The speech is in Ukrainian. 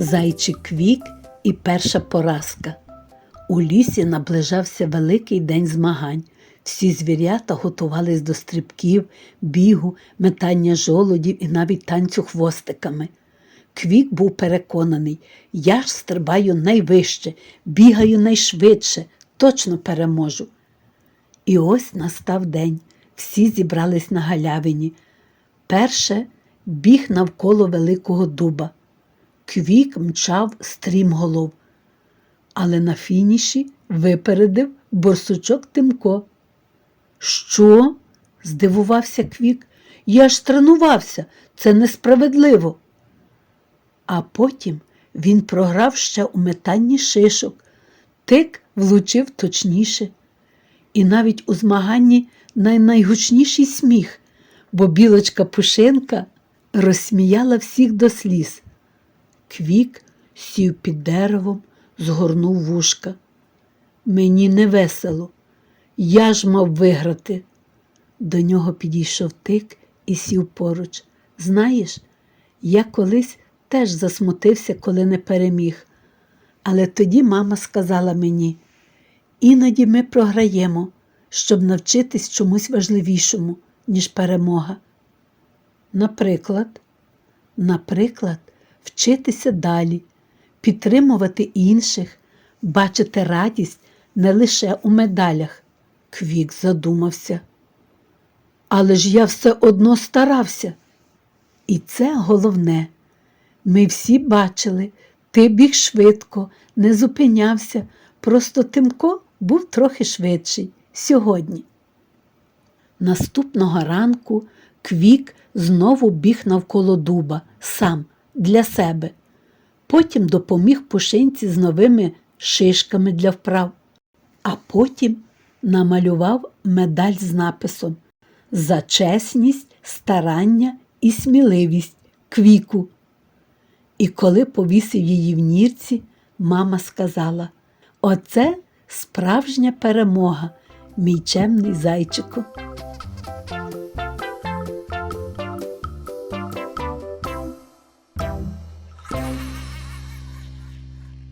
Зайчик Квік і перша поразка. У лісі наближався великий день змагань. Всі звірята готувались до стрибків, бігу, метання жолудів і навіть танцю хвостиками. Квік був переконаний, я ж стрибаю найвище, бігаю найшвидше, точно переможу. І ось настав день. Всі зібрались на галявині. Перше біг навколо великого дуба. Квік мчав стрімголов, але на фініші випередив борсучок Тимко. Що? здивувався Квік. Я ж тренувався, це несправедливо. А потім він програв ще у метанні шишок. Тик влучив точніше. І навіть у змаганні на найгучніший сміх, бо білочка Пушинка розсміяла всіх до сліз. Квік сів під деревом, згорнув вушка. Мені не весело. Я ж мав виграти. До нього підійшов тик і сів поруч. Знаєш, я колись теж засмутився, коли не переміг. Але тоді мама сказала мені, іноді ми програємо, щоб навчитись чомусь важливішому, ніж перемога. Наприклад, наприклад, вчитися далі, підтримувати інших, бачити радість не лише у медалях. Квік задумався. Але ж я все одно старався. І це головне. Ми всі бачили, ти біг швидко, не зупинявся, просто Тимко був трохи швидший сьогодні. Наступного ранку Квік знову біг навколо дуба, сам, для себе. Потім допоміг пушинці з новими шишками для вправ, а потім намалював медаль з написом За чесність, старання і сміливість квіку. І коли повісив її в нірці, мама сказала: Оце справжня перемога, мій чемний зайчику.